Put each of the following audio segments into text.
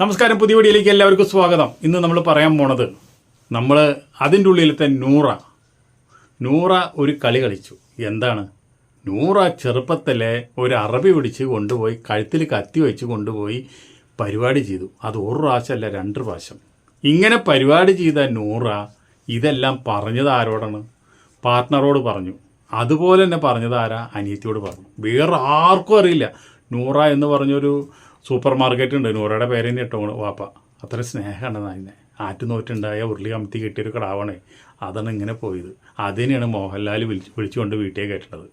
നമസ്കാരം പുതിയ വീഡിയോയിലേക്ക് എല്ലാവർക്കും സ്വാഗതം. ഇന്ന് നമ്മൾ പറയാൻ പോണത് നമ്മൾ അതിന്റെ ഉള്ളിലത്തെ നൂറ. നൂറ ഒരു കളി കളിച്ചു. എന്താണ്? നൂറ ചെറുപ്പത്തിലെ ഒരു അറബി പിടിച്ച് കൊണ്ടുപോയി കഴുത്തിൽ കത്തി വെച്ച് കൊണ്ടുപോയി പരിപാടി ചെയ്തു. അത് ഒരു പ്രാവശ്യമല്ല രണ്ട് പ്രാവശ്യം. ഇങ്ങനെ പരിപാടി ചെയ്ത നൂറ ഇതെല്ലാം പറഞ്ഞത് ആരോടാണ്? പാർട്ട്ണറോട് പറഞ്ഞു. അതുപോലെ തന്നെ പറഞ്ഞത് ആരാ? അനിയത്തിയോട് പറഞ്ഞു. വേറെ ആർക്കും അറിയില്ല. നൂറ എന്ന് പറഞ്ഞൊരു സൂപ്പർ മാർക്കറ്റ് ഉണ്ട്. നൂറയുടെ പേര് തന്നെ ഇട്ടോ വാപ്പ. അത്ര സ്നേഹമാണ് അതിനെ ആറ്റുനോറ്റുണ്ടായ ഉരുളി കമത്തി കിട്ടിയൊരു കടാവാണ്. അതാണ് ഇങ്ങനെ പോയത്. അതിനെയാണ് മോഹൻലാൽ വിളിച്ച് വിളിച്ചുകൊണ്ട് വീട്ടിൽ കയറ്റുന്നത്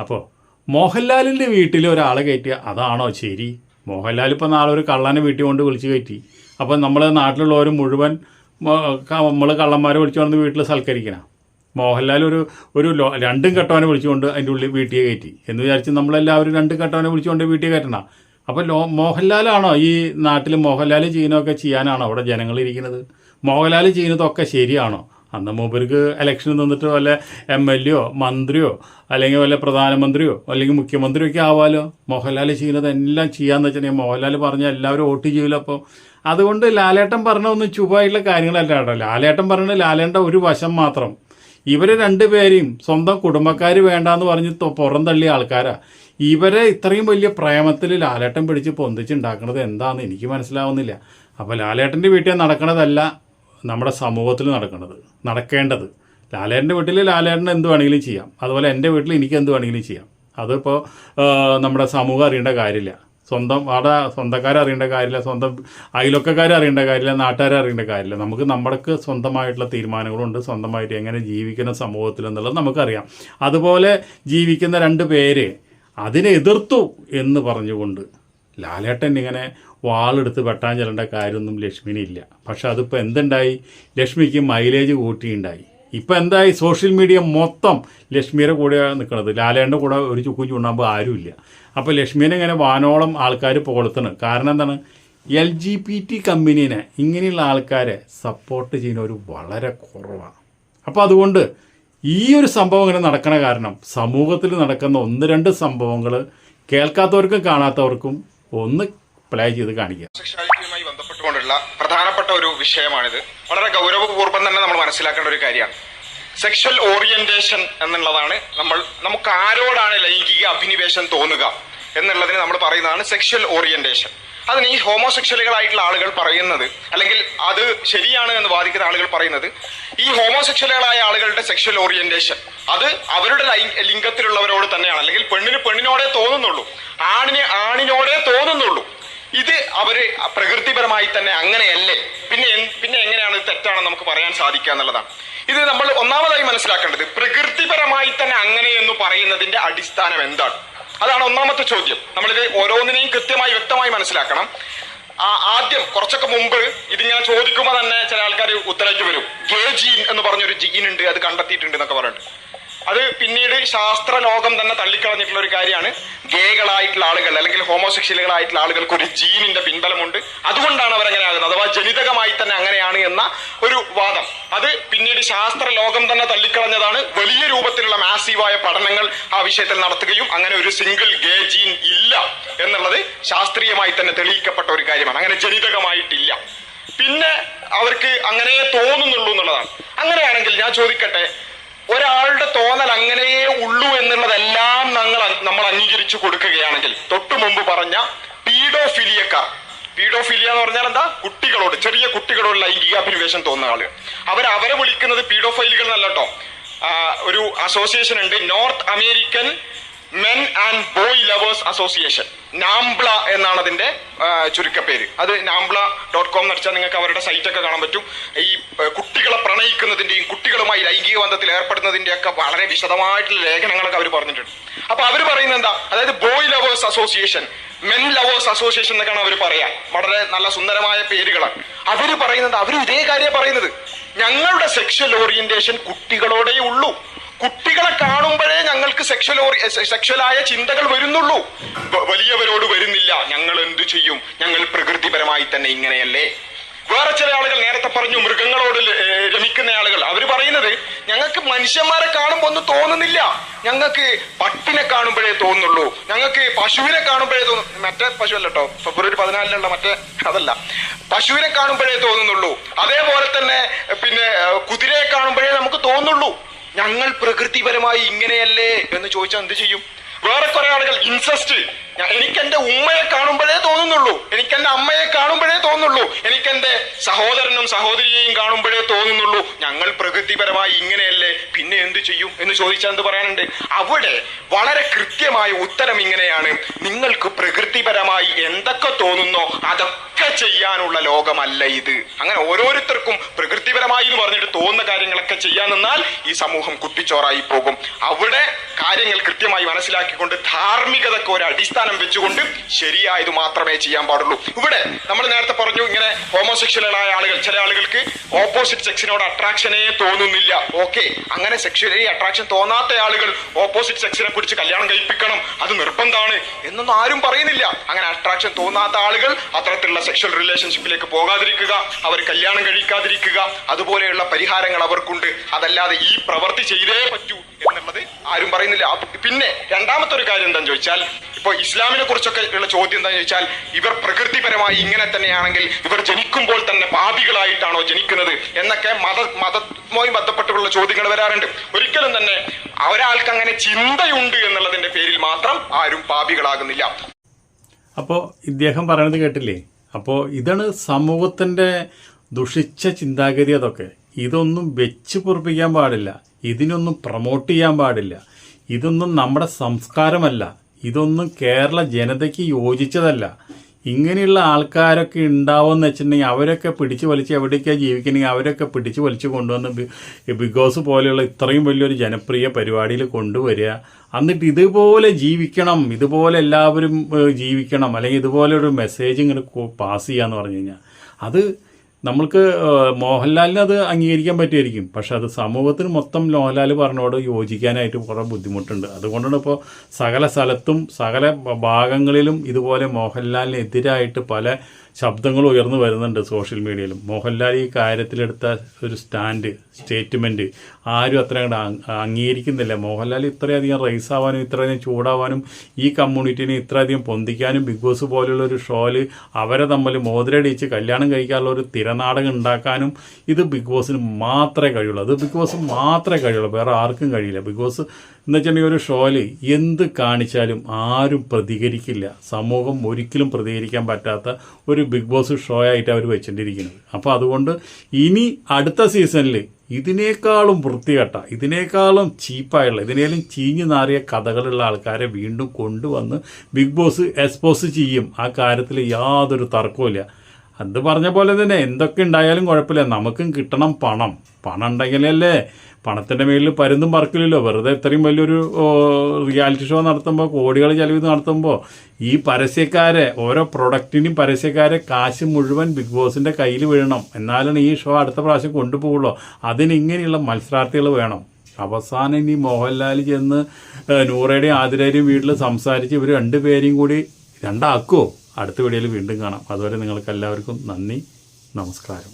അപ്പോൾ മോഹൻലാലിന്റെ വീട്ടിൽ ഒരാളെ കയറ്റിയ അതാണോ ശരി? മോഹൻലാൽ ഇപ്പോൾ നാളെ ഒരു കള്ളനെ വീട്ടിൽ കൊണ്ട് വിളിച്ച് കയറ്റി. അപ്പോൾ നമ്മൾ നാട്ടിലുള്ളവർ മുഴുവൻ നമ്മൾ കള്ളന്മാരെ വിളിച്ചുകൊണ്ട് വീട്ടിൽ സൽക്കരിക്കണം. മോഹൻലാൽ ഒരു ഒരു രണ്ടും കെട്ടവനെ വിളിച്ചുകൊണ്ട് അതിന്റെ ഉള്ളിൽ വീട്ടിൽ കയറ്റി. എന്ന് വിചാരിച്ച് നമ്മളെല്ലാവരും രണ്ടും കെട്ടവനെ വിളിച്ചുകൊണ്ട് വീട്ടിൽ കയറ്റണം. അപ്പോൾ ലോ മോഹൻലാലാണോ ഈ നാട്ടിൽ മോഹൻലാൽ ചെയ്യുന്നതൊക്കെ ചെയ്യാനാണോ അവിടെ ജനങ്ങൾ ഇരിക്കുന്നത് മോഹൻലാൽ ചെയ്യുന്നതൊക്കെ ശരിയാണോ? അന്ന് മൂപ്പർക്ക് ഇലക്ഷന് നിന്നിട്ട് വല്ല എം എൽ എയോ മന്ത്രിയോ അല്ലെങ്കിൽ വല്ല പ്രധാനമന്ത്രിയോ അല്ലെങ്കിൽ മുഖ്യമന്ത്രിയോ ഒക്കെ ആവാലോ? മോഹൻലാൽ ചെയ്യുന്നത് എല്ലാം ചെയ്യാന്ന് വെച്ചിട്ടുണ്ടെങ്കിൽ മോഹൻലാൽ പറഞ്ഞ എല്ലാവരും വോട്ട് ചെയ്യൂല അപ്പോൾ അതുകൊണ്ട് ലാലേട്ടൻ പറഞ്ഞ ഒന്നും ചുവമായിട്ടുള്ള കാര്യങ്ങളല്ല കേട്ടോ. ലാലേട്ടൻ പറഞ്ഞ ലാലേട്ടൻ ഒരു വശം മാത്രം. ഇവരെ രണ്ടുപേരെയും സ്വന്തം കുടുംബക്കാർ വേണ്ടാന്ന് പറഞ്ഞ് തൊ- പുറം തള്ളിയ ആൾക്കാരാ. ഇവരെ ഇത്രയും വലിയ പ്രേമത്തിൽ ലാലേട്ടൻ പിടിച്ച് പൊന്തിച്ചുണ്ടാക്കുന്നത് എന്താണെന്ന് എനിക്ക് മനസ്സിലാവുന്നില്ല. അപ്പോൾ ലാലേട്ടന്റെ വീട്ടിൽ നടക്കണതല്ല നമ്മുടെ സമൂഹത്തിൽ നടക്കുന്നത് നടക്കേണ്ടത്. ലാലേട്ടന്റെ വീട്ടിൽ ലാലേട്ടൻ എന്ത് വേണമെങ്കിലും ചെയ്യാം. അതുപോലെ എന്റെ വീട്ടിൽ എനിക്ക് എന്ത് വേണമെങ്കിലും ചെയ്യാം. അതിപ്പോൾ നമ്മുടെ സമൂഹം അറിയേണ്ട കാര്യമില്ല. സ്വന്തം അവിടെ സ്വന്തക്കാരറിയേണ്ട കാര്യമില്ല സ്വന്തം അയലൊക്കക്കാരെ അറിയേണ്ട കാര്യമില്ല നാട്ടുകാരെ അറിയേണ്ട കാര്യമില്ല. നമുക്ക് നമ്മൾക്ക് സ്വന്തമായിട്ടുള്ള തീരുമാനങ്ങളുണ്ട് സ്വന്തമായിട്ട് എങ്ങനെ ജീവിക്കുന്ന സമൂഹത്തിൽ എന്നുള്ളത് നമുക്കറിയാം. അതുപോലെ ജീവിക്കുന്ന രണ്ട് പേര് അതിനെ എതിർത്തു എന്ന് പറഞ്ഞുകൊണ്ട് ലാലേട്ടൻ ഇങ്ങനെ വാളെടുത്ത് വെട്ടാൻ ചെല്ലേണ്ട കാര്യമൊന്നും ലക്ഷ്മിനില്ല പക്ഷെ അതിപ്പോൾ എന്തുണ്ടായി? ലക്ഷ്മിക്ക് മൈലേജ് കൂട്ടിയുണ്ടായി. ഇപ്പം എന്തായി? സോഷ്യൽ മീഡിയ മൊത്തം ലക്ഷ്മിയുടെ കൂടെ നിൽക്കുന്നത് ലാലേന്റെ കൂടെ ഒരു ചുക്കും ചൂണ്ടാകുമ്പോൾ ആരുമില്ല. അപ്പോൾ ലക്ഷ്മിനെ ഇങ്ങനെ വാനോളം ആൾക്കാർ പുകഴ്ത്തണം. കാരണം എന്താണ്? എൽ ജി പി ടി കമ്പനീനെ ഇങ്ങനെയുള്ള ആൾക്കാരെ സപ്പോർട്ട് ചെയ്യുന്നവർ വളരെ കുറവാണ് അപ്പോൾ അതുകൊണ്ട് ഈ ഒരു സംഭവം ഇങ്ങനെ നടക്കണ കാരണം സമൂഹത്തിൽ നടക്കുന്ന ഒന്ന് രണ്ട് സംഭവങ്ങൾ കേൾക്കാത്തവർക്കും കാണാത്തവർക്കും ഒന്ന് പ്ലേ ചെയ്ത് കാണിക്കുക. സെക്ഷുവാലിറ്റിയുമായി ബന്ധപ്പെട്ടുകൊണ്ടുള്ള പ്രധാനപ്പെട്ട ഒരു വിഷയമാണിത്. വളരെ ഗൗരവപൂർവം തന്നെ നമ്മൾ മനസ്സിലാക്കേണ്ട ഒരു കാര്യമാണ്. സെക്ഷൽ ഓറിയന്റേഷൻ എന്നുള്ളതാണ് നമ്മൾ നമുക്ക് ആരോടാണ് ലൈംഗിക അഭിനിവേശം തോന്നുക എന്നുള്ളതിന് നമ്മൾ പറയുന്നതാണ് സെക്ഷൽ ഓറിയന്റേഷൻ അതിന് ഈ ഹോമോസെക്ഷലുകളായിട്ടുള്ള ആളുകൾ പറയുന്നത് അല്ലെങ്കിൽ അത് ശരിയാണ് എന്ന് വാദിക്കുന്ന ആളുകൾ പറയുന്നത് ഈ ഹോമോസെക്ഷലുകളായ ആളുകളുടെ സെക്ഷൽ ഓറിയന്റേഷൻ അത് അവരുടെ ലിംഗത്തിലുള്ളവരോട് തന്നെയാണ്. അല്ലെങ്കിൽ പെണ്ണിന് പെണ്ണിനോടേ തോന്നുന്നുള്ളൂ ആണിന് ആണിനോടേ തോന്നുന്നുള്ളൂ. ഇത് അവർ പ്രകൃതിപരമായി തന്നെ അങ്ങനെയല്ലേ? പിന്നെ പിന്നെ എങ്ങനെയാണ് ഇത് തെറ്റാണെന്ന് നമുക്ക് പറയാൻ സാധിക്കുക എന്നുള്ളതാണ്. ഇത് നമ്മൾ ഒന്നാമതായി മനസ്സിലാക്കേണ്ടത് പ്രകൃതിപരമായി തന്നെ അങ്ങനെ എന്ന് പറയുന്നതിന്റെ അടിസ്ഥാനം എന്താണ്? അതാണ് ഒന്നാമത്തെ ചോദ്യം. നമ്മളിത് ഓരോന്നിനെയും കൃത്യമായി വ്യക്തമായി മനസ്സിലാക്കണം. ആദ്യം കുറച്ചൊക്കെ മുമ്പ് ഇത് ഞാൻ ചോദിക്കുമ്പോൾ തന്നെ ചില ആൾക്കാർ ഉത്തരവായിട്ട് വരും. ഗേ ജീൻ എന്ന് പറഞ്ഞൊരു ജീൻ ഉണ്ട് അത് കണ്ടെത്തിയിട്ടുണ്ട് എന്നൊക്കെ പറഞ്ഞിട്ട്. അത് പിന്നീട് ശാസ്ത്ര ലോകം തന്നെ തള്ളിക്കളഞ്ഞിട്ടുള്ള ഒരു കാര്യമാണ്. ഗേകളായിട്ടുള്ള ആളുകൾ അല്ലെങ്കിൽ ഹോമോസെക്ഷലുകളായിട്ടുള്ള ആളുകൾക്ക് ഒരു ജീനിന്റെ പിൻബലമുണ്ട്. അതുകൊണ്ടാണ് അവർ അങ്ങനെ ആകുന്നത്. അഥവാ ജനിതകമായി തന്നെ അങ്ങനെയാണ് എന്ന ഒരു വാദം. അത് പിന്നീട് ശാസ്ത്ര ലോകം തന്നെ തള്ളിക്കളഞ്ഞതാണ്. വലിയ രൂപത്തിലുള്ള മാസീവായ പഠനങ്ങൾ ആ വിഷയത്തിൽ നടത്തുകയും അങ്ങനെ ഒരു സിംഗിൾ ഗേ ജീൻ ഇല്ല എന്നുള്ളത് ശാസ്ത്രീയമായി തന്നെ തെളിയിക്കപ്പെട്ട ഒരു കാര്യമാണ്. അങ്ങനെ ജനിതകമായിട്ടില്ല. പിന്നെ അവർക്ക് അങ്ങനെ തോന്നുന്നുള്ളൂ എന്നുള്ളതാണ്. അങ്ങനെയാണെങ്കിൽ ഞാൻ ചോദിക്കട്ടെ ഒരാളുടെ തോന്നൽ അങ്ങനെയേ ഉള്ളൂ എന്നുള്ളതെല്ലാം ഞങ്ങൾ നമ്മൾ അംഗീകരിച്ചു കൊടുക്കുകയാണെങ്കിൽ തൊട്ടു മുമ്പ് പറഞ്ഞ പീഡോഫിലിയക്കാർ. പീഡോഫിലിയ എന്ന് പറഞ്ഞാൽ എന്താ? കുട്ടികളോട് ചെറിയ കുട്ടികളോട് ലൈംഗികാഭിനിവേശം തോന്നുന്ന ആളുകൾ അവർ അവരെ വിളിക്കുന്നത് പീഡോഫൈലുകൾ എന്നല്ല കേട്ടോ. ഒരു അസോസിയേഷൻ ഉണ്ട് north American men and boy lovers association. NAMBLA എന്നാണ് അതിന്റെ ചുരുക്കപ്പേര്. അത് നാംബ്ല ഡോട്ട് കോം നടിച്ചാൽ നിങ്ങൾക്ക് അവരുടെ സൈറ്റ് ഒക്കെ കാണാൻ പറ്റും. ഈ കുട്ടികളെ പ്രണയിക്കുന്നതിന്റെയും കുട്ടികളുമായി ലൈംഗിക ബന്ധത്തിൽ ഏർപ്പെടുന്നതിന്റെ ഒക്കെ വളരെ വിശദമായിട്ടുള്ള ലേഖനങ്ങളൊക്കെ അവർ പറഞ്ഞിട്ടുണ്ട്. അപ്പൊ അവർ പറയുന്നത് എന്താ? അതായത് boy lovers association men lovers association എന്നൊക്കെയാണ് അവർ പറയാ. വളരെ നല്ല സുന്ദരമായ പേരുകളാണ്. അവർ പറയുന്നത് അവർ ഇതേ കാര്യം പറയുന്നത്. ഞങ്ങളുടെ സെക്ഷൽ ഓറിയന്റേഷൻ കുട്ടികളോടേ ഉള്ളൂ. കുട്ടികളെ കാണുമ്പോഴേ ഞങ്ങൾക്ക് സെക്ഷൽ സെക്ഷലായ ചിന്തകൾ വരുന്നുള്ളൂ. വലിയവരോട് വരുന്നില്ല. ഞങ്ങൾ എന്തു ചെയ്യും? ഞങ്ങൾ പ്രകൃതിപരമായി തന്നെ ഇങ്ങനെയല്ലേ? വേറെ ചില ആളുകൾ നേരത്തെ പറഞ്ഞു മൃഗങ്ങളോട് രമിക്കുന്ന ആളുകൾ. അവർ പറയുന്നത് ഞങ്ങൾക്ക് മനുഷ്യന്മാരെ കാണുമ്പോൾ ഒന്നും തോന്നുന്നില്ല. ഞങ്ങൾക്ക് പട്ടിനെ കാണുമ്പോഴേ തോന്നുള്ളൂ ഞങ്ങൾക്ക് പശുവിനെ കാണുമ്പോഴേ തോന്നും മറ്റേ പശു അല്ല കേട്ടോ ഫെബ്രുവരി പതിനാലിലുള്ള മറ്റേ അതല്ല. പശുവിനെ കാണുമ്പോഴേ തോന്നുന്നുള്ളൂ. അതേപോലെ തന്നെ പിന്നെ കുതിരയെ കാണുമ്പോഴേ നമുക്ക് തോന്നുള്ളൂ. ഞങ്ങൾ പ്രകൃതിപരമായി ഇങ്ങനെയല്ലേ? എന്ന് ചോദിച്ചാൽ എന്ത് ചെയ്യും? വേറെ കുറെ ആളുകൾ ഇൻസെസ്റ്റ് എനിക്ക് എന്റെ ഉമ്മയെ കാണുമ്പോഴേ തോന്നുന്നുള്ളൂ. എനിക്ക് എന്റെ അമ്മയെ കാണുമ്പോഴേ തോന്നുള്ളൂ എനിക്ക് എന്റെ സഹോദരനും സഹോദരിയെയും കാണുമ്പോഴേ തോന്നുന്നുള്ളൂ. ഞങ്ങൾ പ്രകൃതിപരമായി ഇങ്ങനെയല്ലേ? പിന്നെ എന്ത് ചെയ്യും എന്ന് ചോദിച്ചാൽ എന്ത് പറയാനുണ്ട്? അവിടെ വളരെ കൃത്യമായ ഉത്തരം ഇങ്ങനെയാണ്. നിങ്ങൾക്ക് പ്രകൃതിപരമായി എന്തൊക്കെ തോന്നുന്നോ അതൊക്കെ ചെയ്യാനുള്ള ലോകമല്ല ഇത്. അങ്ങനെ ഓരോരുത്തർക്കും പ്രകൃതിപരമായി എന്ന് പറഞ്ഞിട്ട് തോന്നുന്ന കാര്യങ്ങളൊക്കെ ചെയ്യാൻ നിന്നാൽ ഈ സമൂഹം കുട്ടിച്ചോറായി പോകും. അവിടെ കാര്യങ്ങൾ കൃത്യമായി മനസ്സിലാക്കിക്കൊണ്ട് ധാർമ്മികതക്ക് ഒരു അടിസ്ഥാനം വെച്ചുകൊണ്ട് ശരിയായത് മാത്രമേ ചെയ്യാൻ പാടുള്ളൂ. ഇവിടെ നമ്മൾ നേരത്തെ പറഞ്ഞു ഇങ്ങനെ ഹോമോസെക്ഷലുകളായ ആളുകൾ ചില ആളുകൾക്ക് ഓപ്പോസിറ്റ് സെക്സിനോട് അട്രാക്ഷനേ തോന്നുന്നില്ല. ഓക്കെ അങ്ങനെ സെക്ഷലി അട്രാക്ഷൻ തോന്നാത്ത ആളുകൾ ഓപ്പോസിറ്റ് സെക്സിനെ കുറിച്ച് കല്യാണം കഴിപ്പിക്കണം. അത് നിർബന്ധമാണ് എന്നൊന്നും ആരും പറയുന്നില്ല. അങ്ങനെ അട്രാക്ഷൻ തോന്നാത്ത ആളുകൾ അത്തരത്തിലുള്ള സെക്ഷൽ റിലേഷൻഷിപ്പിലേക്ക് പോകാതിരിക്കുക അവർ കല്യാണം കഴിക്കാതിരിക്കുക അതുപോലെയുള്ള പരിഹാരങ്ങൾ അവർക്കുണ്ട്. അതല്ലാതെ ഈ പ്രവൃത്തി ചെയ്തേ പറ്റൂ. എന്നുള്ളത് ആരും പറയുന്നില്ല. പിന്നെ രണ്ടാമത്തെ ഒരു കാര്യം എന്താണെന്ന് ചോദിച്ചാൽ ഇപ്പൊ ഇസ്ലാമിനെ കുറിച്ചൊക്കെ ഉള്ള ചോദ്യം എന്താണെന്ന് ചോദിച്ചാൽ ഇവർ പ്രകൃതിപരമായി ഇങ്ങനെ തന്നെയാണെങ്കിൽ ഇവർ ജനിക്കുമ്പോൾ തന്നെ പാപികളായിട്ടാണോ ജനിക്കുന്നത് എന്നൊക്കെ മത മതവുമായി ബന്ധപ്പെട്ടുള്ള ചോദ്യങ്ങൾ വരാറുണ്ട്. ഒരിക്കലും തന്നെ ഒരാൾക്ക് അങ്ങനെ ചിന്തയുണ്ട് എന്നുള്ളതിന്റെ പേരിൽ മാത്രം ആരും പാപികളാകുന്നില്ല. അപ്പോ ഇദ്ദേഹം പറയണത് കേട്ടില്ലേ? അപ്പോ ഇതാണ് സമൂഹത്തിന്റെ ദുഷിച്ച ചിന്താഗതി അതൊക്കെ. ഇതൊന്നും വെച്ച് പൊറപ്പിക്കാൻ പാടില്ല. ഇതിനൊന്നും പ്രൊമോട്ട് ചെയ്യാൻ പാടില്ല. ഇതൊന്നും നമ്മുടെ സംസ്കാരമല്ല. ഇതൊന്നും കേരള ജനതയ്ക്ക് യോജിച്ചതല്ല. ഇങ്ങനെയുള്ള ആൾക്കാരൊക്കെ ഉണ്ടാവുമെന്ന് വെച്ചിട്ടുണ്ടെങ്കിൽ അവരൊക്കെ പിടിച്ചു വലിച്ച് എവിടേക്കാണ് ജീവിക്കണമെങ്കിൽ അവരൊക്കെ പിടിച്ചു വലിച്ചു കൊണ്ടുവന്ന് ബിഗ് ബോസ് പോലെയുള്ള ഇത്രയും വലിയൊരു ജനപ്രിയ പരിപാടിയിൽ കൊണ്ടുവരിക. എന്നിട്ട് ഇതുപോലെ ജീവിക്കണം ഇതുപോലെ എല്ലാവരും ജീവിക്കണം അല്ലെങ്കിൽ ഇതുപോലെ ഒരു മെസ്സേജ് ഇങ്ങനെ പാസ് ചെയ്യാന്ന് പറഞ്ഞു കഴിഞ്ഞാൽ. അത് നമ്മൾക്ക് മോഹൻലാലിന് അത് അംഗീകരിക്കാൻ പറ്റുമായിരിക്കും. പക്ഷെ അത് സമൂഹത്തിന് മൊത്തം മോഹൻലാൽ പറഞ്ഞോട് യോജിക്കാനായിട്ട് കുറേ ബുദ്ധിമുട്ടുണ്ട്. അതുകൊണ്ടാണ് ഇപ്പോൾ സകല സ്ഥലത്തും സകല ഭാഗങ്ങളിലും ഇതുപോലെ മോഹൻലാലിനെതിരായിട്ട് പല ശബ്ദങ്ങൾ ഉയർന്നു വരുന്നുണ്ട് സോഷ്യൽ മീഡിയയിലും. മോഹൻലാൽ ഈ കാര്യത്തിലെടുത്ത ഒരു സ്റ്റാൻഡ് സ്റ്റേറ്റ്മെന്റ് ആരും അത്ര അംഗീകരിക്കുന്നില്ല. മോഹൻലാൽ ഇത്രയധികം റൈസ് ആവാനും ഇത്രയധികം ചൂടാവാനും ഈ കമ്മ്യൂണിറ്റിനെ ഇത്രയധികം പൊന്തിക്കാനും ബിഗ് ബോസ് പോലുള്ള ഒരു ഷോയിൽ അവരെ തമ്മിൽ മോതിരടിച്ച് കല്യാണം കഴിക്കാനുള്ള ഒരു തിരനാടകം ഉണ്ടാക്കാനും ഇത് ബിഗ് ബോസിന് മാത്രമേ കഴിയുള്ളൂ. അത് ബിഗ് ബോസ് മാത്രമേ കഴിയുള്ളൂ. വേറെ ആർക്കും കഴിയില്ല. ബിഗ് ബോസ് എന്ന് വെച്ചിട്ടുണ്ടെങ്കിൽ ഒരു ഷോയിൽ എന്ത് കാണിച്ചാലും ആരും പ്രതികരിക്കില്ല. സമൂഹം ഒരിക്കലും പ്രതികരിക്കാൻ പറ്റാത്ത ഒരു ബിഗ് ബോസ് ഷോ ആയിട്ട് അവർ വെച്ചിട്ടിരിക്കുന്നത്. അപ്പോൾ അതുകൊണ്ട് ഇനി അടുത്ത സീസണിൽ ഇതിനേക്കാളും വൃത്തികെട്ട ഇതിനേക്കാളും ചീപ്പായുള്ള ഇതിനേലും ചീഞ്ഞു നാറിയ കഥകളുള്ള ആൾക്കാരെ വീണ്ടും കൊണ്ടുവന്ന് ബിഗ് ബോസ് എക്സ്പോസ് ചെയ്യും. ആ കാര്യത്തിൽ യാതൊരു തർക്കവുമില്ല. അത് പറഞ്ഞ പോലെ തന്നെ എന്തൊക്കെ ഉണ്ടായാലും കുഴപ്പമില്ല. നമുക്കും കിട്ടണം പണം. പണം ഉണ്ടെങ്കിലല്ലേ പണത്തിന്റെ മേലിൽ പരുന്തും പറക്കില്ലല്ലോ. വെറുതെ ഇത്രയും വലിയൊരു റിയാലിറ്റി ഷോ നടത്തുമ്പോൾ കോടികൾ ചെലവ് നടത്തുമ്പോൾ ഈ പരസ്യക്കാരെ ഓരോ പ്രൊഡക്റ്റിനും പരസ്യക്കാരെ കാശ് മുഴുവൻ ബിഗ് ബോസിന്റെ കയ്യിൽ വീഴണം. എന്നാലാണ് ഈ ഷോ അടുത്ത പ്രാവശ്യം കൊണ്ടുപോകുള്ളൂ അതിന് ഇങ്ങനെയുള്ള മത്സരാർത്ഥികൾ വേണം. അവസാനം ഇനി മോഹൻലാൽ ചെന്ന് നൂറയുടെയും ആതിരയുടെയും വീട്ടിൽ സംസാരിച്ച് ഇവർ രണ്ടുപേരെയും കൂടി രണ്ടാക്കുമോ അടുത്ത വീഡിയോയിൽ വീണ്ടും കാണാം. അതുവരെ നിങ്ങൾക്ക് എല്ലാവർക്കും നന്ദി നമസ്കാരം.